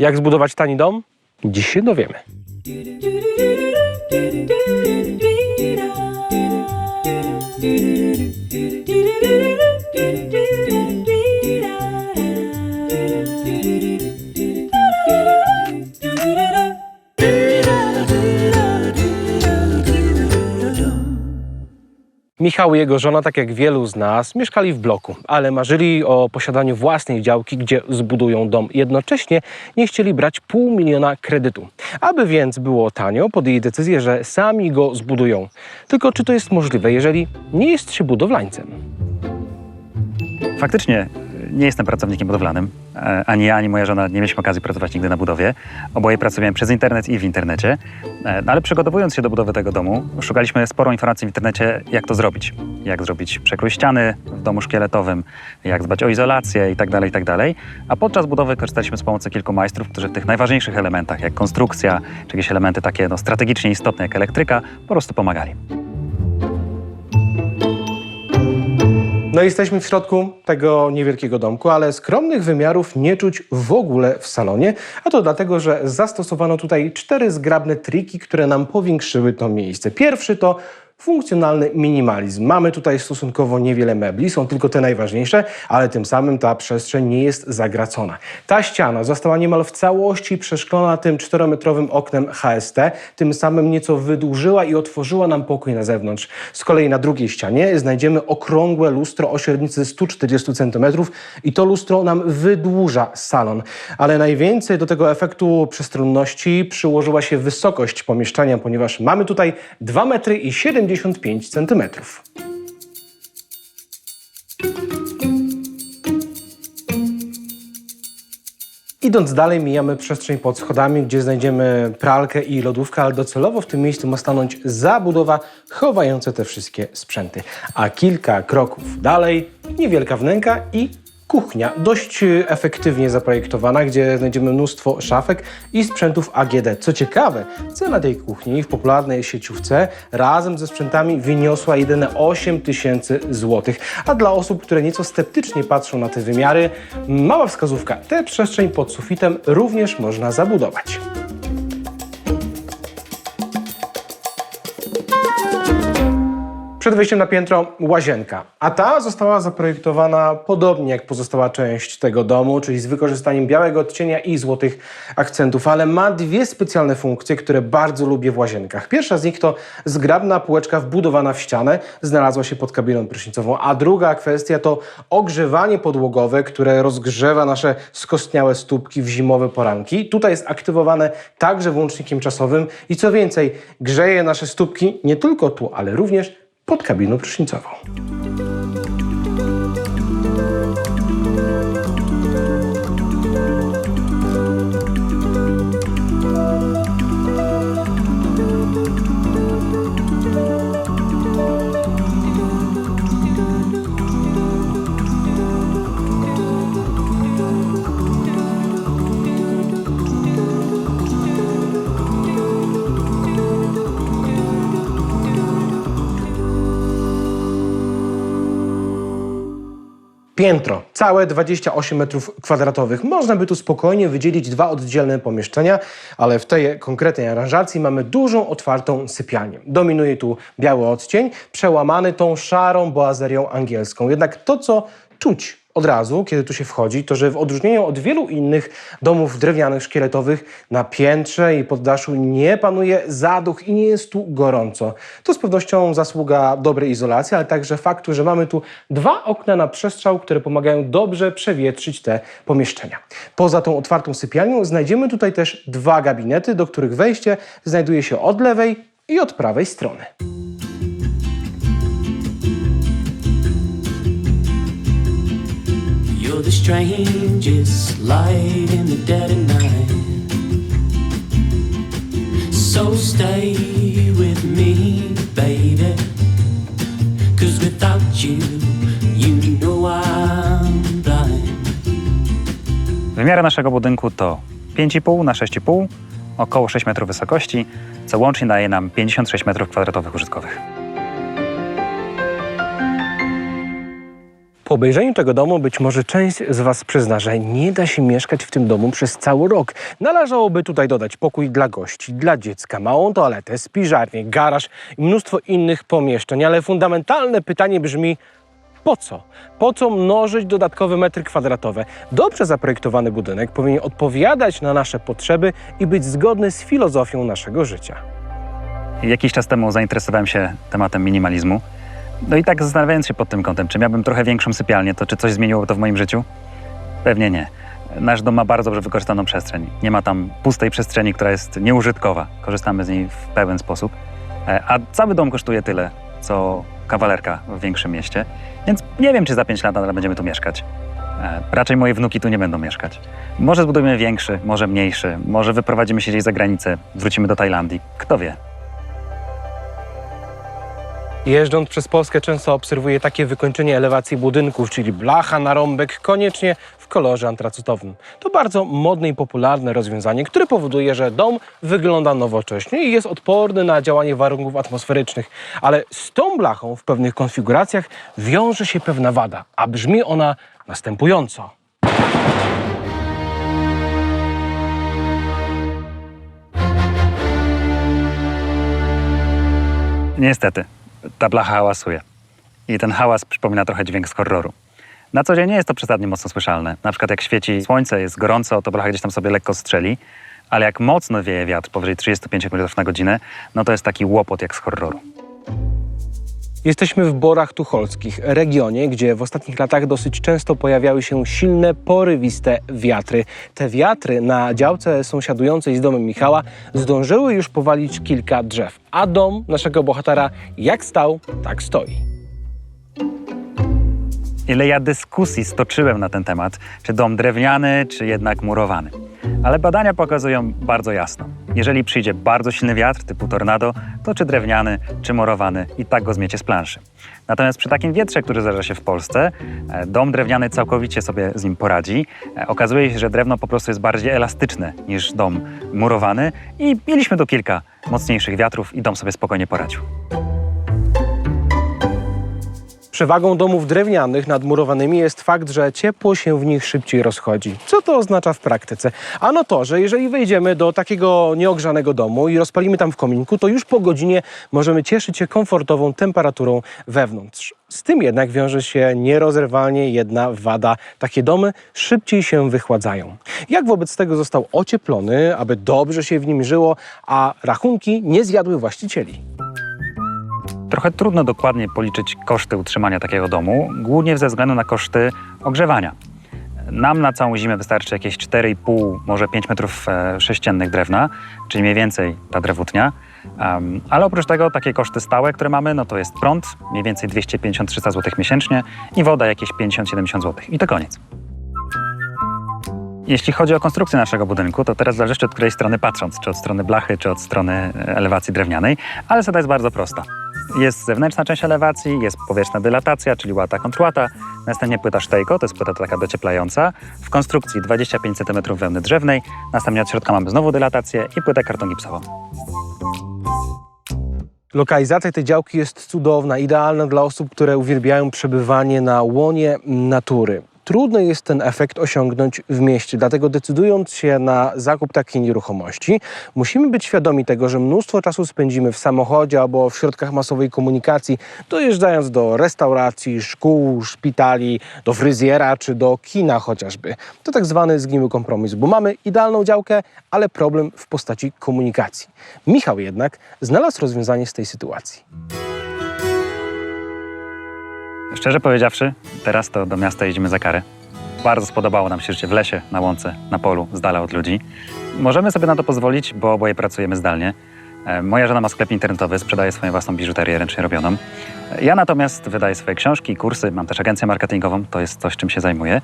Jak zbudować tani dom? Dziś się dowiemy. Michał i jego żona, tak jak wielu z nas, mieszkali w bloku, ale marzyli o posiadaniu własnej działki, gdzie zbudują dom. Jednocześnie nie chcieli brać pół miliona kredytu. Aby więc było tanio, podjęli decyzję, że sami go zbudują. Tylko czy to jest możliwe, jeżeli nie jest się budowlańcem? Faktycznie nie jestem pracownikiem budowlanym. E, Ani ja, ani moja żona nie mieliśmy okazji pracować nigdy na budowie. Oboje pracujemy przez internet i w internecie. E, No ale przygotowując się do budowy tego domu, szukaliśmy sporo informacji w internecie, jak to zrobić. Jak zrobić przekrój ściany w domu szkieletowym, jak dbać o izolację itd., itd. A podczas budowy korzystaliśmy z pomocy kilku majstrów, którzy w tych najważniejszych elementach, jak konstrukcja, czy jakieś elementy takie no, strategicznie istotne, jak elektryka, po prostu pomagali. No jesteśmy w środku tego niewielkiego domku, ale skromnych wymiarów nie czuć w ogóle w salonie, a to dlatego, że zastosowano tutaj cztery zgrabne triki, które nam powiększyły to miejsce. Pierwszy to funkcjonalny minimalizm. Mamy tutaj stosunkowo niewiele mebli, są tylko te najważniejsze, ale tym samym ta przestrzeń nie jest zagracona. Ta ściana została niemal w całości przeszklona tym 4-metrowym oknem HST, tym samym nieco wydłużyła i otworzyła nam pokój na zewnątrz. Z kolei na drugiej ścianie znajdziemy okrągłe lustro o średnicy 140 cm i to lustro nam wydłuża salon. Ale najwięcej do tego efektu przestronności przyłożyła się wysokość pomieszczenia, ponieważ mamy tutaj 2 metry i 75 centymetrów. Idąc dalej, mijamy przestrzeń pod schodami, gdzie znajdziemy pralkę i lodówkę, ale docelowo w tym miejscu ma stanąć zabudowa chowająca te wszystkie sprzęty. A kilka kroków dalej, niewielka wnęka i kuchnia, dość e, efektywnie zaprojektowana, gdzie znajdziemy mnóstwo szafek i sprzętów AGD. Co ciekawe, cena tej kuchni w popularnej sieciówce razem ze sprzętami wyniosła jedyne 8 tysięcy złotych. A dla osób, które nieco sceptycznie patrzą na te wymiary, mała wskazówka. Tę przestrzeń pod sufitem również można zabudować. Przed wejściem na piętro łazienka, a ta została zaprojektowana podobnie jak pozostała część tego domu, czyli z wykorzystaniem białego odcienia i złotych akcentów, ale ma dwie specjalne funkcje, które bardzo lubię w łazienkach. Pierwsza z nich to zgrabna półeczka wbudowana w ścianę, znalazła się pod kabiną prysznicową, a druga kwestia to ogrzewanie podłogowe, które rozgrzewa nasze skostniałe stópki w zimowe poranki. Tutaj jest aktywowane także włącznikiem czasowym. I co więcej, grzeje nasze stópki nie tylko tu, ale również pod kabiną prysznicową. Piętro, całe 28 metrów kwadratowych. Można by tu spokojnie wydzielić dwa oddzielne pomieszczenia, ale w tej konkretnej aranżacji mamy dużą, otwartą sypialnię. Dominuje tu biały odcień, przełamany tą szarą boazerią angielską. Jednak to, co czuć od razu, kiedy tu się wchodzi, to że w odróżnieniu od wielu innych domów drewnianych, szkieletowych, na piętrze i poddaszu nie panuje zaduch i nie jest tu gorąco. To z pewnością zasługa dobrej izolacji, ale także faktu, że mamy tu dwa okna na przestrzał, które pomagają dobrze przewietrzyć te pomieszczenia. Poza tą otwartą sypialnią znajdziemy tutaj też dwa gabinety, do których wejście znajduje się od lewej i od prawej strony. You're the strangest light in the dead of night. So stay with me, baby. Cause without you, you know I'm blind. Wymiary naszego budynku to 5,5 na 6,5, około 6 metrów wysokości, co łącznie daje nam 56 metrów kwadratowych użytkowych. Po obejrzeniu tego domu być może część z Was przyzna, że nie da się mieszkać w tym domu przez cały rok. Należałoby tutaj dodać pokój dla gości, dla dziecka, małą toaletę, spiżarnię, garaż i mnóstwo innych pomieszczeń, ale fundamentalne pytanie brzmi, po co? Po co mnożyć dodatkowe metry kwadratowe? Dobrze zaprojektowany budynek powinien odpowiadać na nasze potrzeby i być zgodny z filozofią naszego życia. Jakiś czas temu zainteresowałem się tematem minimalizmu. No i tak zastanawiając się pod tym kątem, czy miałbym trochę większą sypialnię, to czy coś zmieniło to w moim życiu? Pewnie nie. Nasz dom ma bardzo dobrze wykorzystaną przestrzeń. Nie ma tam pustej przestrzeni, która jest nieużytkowa. Korzystamy z niej w pełen sposób. E, A cały dom kosztuje tyle, co kawalerka w większym mieście. Więc nie wiem, czy za 5 lat nadal będziemy tu mieszkać. E, Raczej moje wnuki tu nie będą mieszkać. Może zbudujemy większy, może mniejszy, może wyprowadzimy się gdzieś za granicę, wrócimy do Tajlandii. Kto wie? Jeżdżąc przez Polskę często obserwuję takie wykończenie elewacji budynków, czyli blacha, narąbek, koniecznie w kolorze antracytowym. To bardzo modne i popularne rozwiązanie, które powoduje, że dom wygląda nowocześnie i jest odporny na działanie warunków atmosferycznych. Ale z tą blachą w pewnych konfiguracjach wiąże się pewna wada, a brzmi ona następująco. Niestety, ta blacha hałasuje. I ten hałas przypomina trochę dźwięk z horroru. Na co dzień nie jest to przesadnie mocno słyszalne. Na przykład jak świeci słońce, jest gorąco, to blacha gdzieś tam sobie lekko strzeli. Ale jak mocno wieje wiatr powyżej 35 km na godzinę, no to jest taki łopot jak z horroru. Jesteśmy w Borach Tucholskich, regionie, gdzie w ostatnich latach dosyć często pojawiały się silne, porywiste wiatry. Te wiatry na działce sąsiadującej z domem Michała zdążyły już powalić kilka drzew, a dom naszego bohatera jak stał, tak stoi. Ile ja dyskusji stoczyłem na ten temat, czy dom drewniany, czy jednak murowany. Ale badania pokazują bardzo jasno. Jeżeli przyjdzie bardzo silny wiatr typu tornado, to czy drewniany, czy murowany i tak go zmiecie z planszy. Natomiast przy takim wietrze, który zdarza się w Polsce, e, dom drewniany całkowicie sobie z nim poradzi. E, Okazuje się, że drewno po prostu jest bardziej elastyczne niż dom murowany i mieliśmy tu kilka mocniejszych wiatrów i dom sobie spokojnie poradził. Przewagą domów drewnianych nad murowanymi jest fakt, że ciepło się w nich szybciej rozchodzi. Co to oznacza w praktyce? Ano to, że jeżeli wejdziemy do takiego nieogrzanego domu i rozpalimy tam w kominku, to już po godzinie możemy cieszyć się komfortową temperaturą wewnątrz. Z tym jednak wiąże się nierozerwalnie jedna wada. Takie domy szybciej się wychładzają. Jak wobec tego został ocieplony, aby dobrze się w nim żyło, a rachunki nie zjadły właścicieli? Trochę trudno dokładnie policzyć koszty utrzymania takiego domu, głównie ze względu na koszty ogrzewania. Nam na całą zimę wystarczy jakieś 4,5, może 5 metrów e, sześciennych drewna, czyli mniej więcej ta drewutnia. Em, ale oprócz tego takie koszty stałe, które mamy, no to jest prąd, mniej więcej 250-300 zł miesięcznie i woda jakieś 50-70 zł. I to koniec. Jeśli chodzi o konstrukcję naszego budynku, to teraz zależy od której strony patrząc, czy od strony blachy, czy od strony e, elewacji drewnianej, ale zasada jest bardzo prosta. Jest zewnętrzna część elewacji, jest powietrzna dylatacja, czyli łata kontrłata, następnie płyta sztejko, to jest płyta taka docieplająca, w konstrukcji 25 cm wełny drzewnej, następnie od środka mamy znowu dylatację i płytę karton gipsową. Lokalizacja tej działki jest cudowna, idealna dla osób, które uwielbiają przebywanie na łonie natury. Trudno jest ten efekt osiągnąć w mieście, dlatego decydując się na zakup takiej nieruchomości, musimy być świadomi tego, że mnóstwo czasu spędzimy w samochodzie albo w środkach masowej komunikacji, dojeżdżając do restauracji, szkół, szpitali, do fryzjera czy do kina chociażby. To tak zwany zgniły kompromis, bo mamy idealną działkę, ale problem w postaci komunikacji. Michał jednak znalazł rozwiązanie z tej sytuacji. Szczerze powiedziawszy, teraz to do miasta jeździmy za karę. Bardzo spodobało nam się życie w lesie, na łące, na polu, z dala od ludzi. Możemy sobie na to pozwolić, bo oboje pracujemy zdalnie. E, Moja żona ma sklep internetowy, sprzedaje swoją własną biżuterię ręcznie robioną. E, Ja natomiast wydaję swoje książki, kursy, mam też agencję marketingową, to jest coś, czym się zajmuję.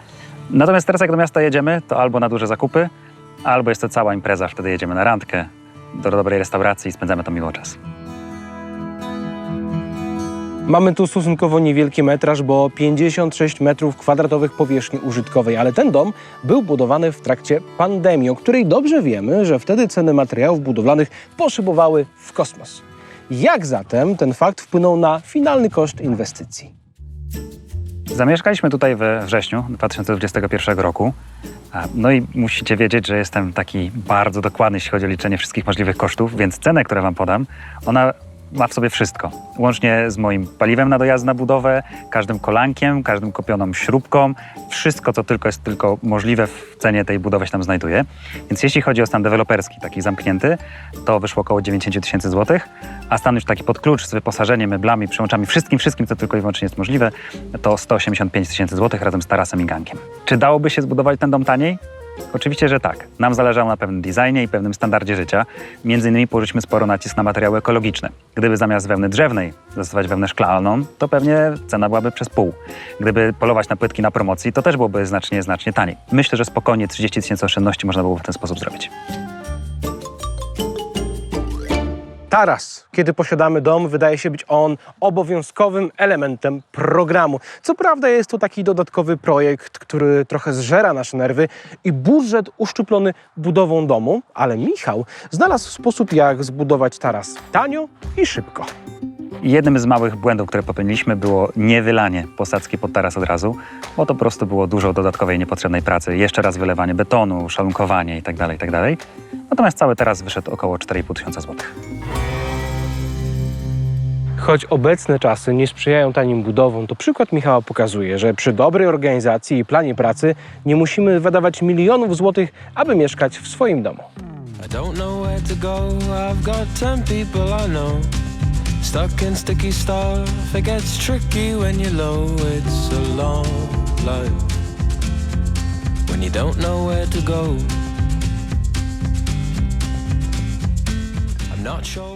Natomiast teraz jak do miasta jedziemy, to albo na duże zakupy, albo jest to cała impreza, wtedy jedziemy na randkę, do dobrej restauracji i spędzamy tam miło czas. Mamy tu stosunkowo niewielki metraż, bo 56 metrów kwadratowych powierzchni użytkowej, ale ten dom był budowany w trakcie pandemii, o której dobrze wiemy, że wtedy ceny materiałów budowlanych poszybowały w kosmos. Jak zatem ten fakt wpłynął na finalny koszt inwestycji? Zamieszkaliśmy tutaj we wrześniu 2021 roku. No i musicie wiedzieć, że jestem taki bardzo dokładny, jeśli chodzi o liczenie wszystkich możliwych kosztów, więc cenę, którą wam podam, ona ma w sobie wszystko. Łącznie z moim paliwem na dojazd na budowę, każdym kolankiem, każdym kopioną śrubką, wszystko, co tylko jest tylko możliwe w cenie tej budowy się tam znajduje. Więc jeśli chodzi o stan deweloperski, taki zamknięty, to wyszło około 90 tysięcy złotych, a stan już taki pod klucz z wyposażeniem, meblami, przyłączami, wszystkim, wszystkim, co tylko i wyłącznie jest możliwe, to 185 tysięcy złotych razem z tarasem i gankiem. Czy dałoby się zbudować ten dom taniej? Oczywiście, że tak. Nam zależało na pewnym designie i pewnym standardzie życia. Między innymi położyliśmy sporo nacisk na materiały ekologiczne. Gdyby zamiast wełny drzewnej zastosować wełnę szklaną, to pewnie cena byłaby przez pół. Gdyby polować na płytki na promocji, to też byłoby znacznie, znacznie taniej. Myślę, że spokojnie 30 tysięcy oszczędności można byłoby w ten sposób zrobić. Taras, kiedy posiadamy dom, wydaje się być on obowiązkowym elementem programu. Co prawda jest to taki dodatkowy projekt, który trochę zżera nasze nerwy i budżet uszczuplony budową domu, ale Michał znalazł sposób, jak zbudować taras tanio i szybko. Jednym z małych błędów, które popełniliśmy, było niewylanie posadzki pod taras od razu, bo to po prostu było dużo dodatkowej niepotrzebnej pracy. Jeszcze raz wylewanie betonu, szalunkowanie tak itd. itd. Natomiast cały teraz wyszedł około 4,5 tysiąca złotych. Choć obecne czasy nie sprzyjają tanim budowom, to przykład Michała pokazuje, że przy dobrej organizacji i planie pracy nie musimy wydawać milionów złotych, aby mieszkać w swoim domu. I don't know where to go. I've got ten people I know. Stuck in sticky stuff. It gets tricky when you're low. It's a long life. When you don't know where to go. I'm not sure.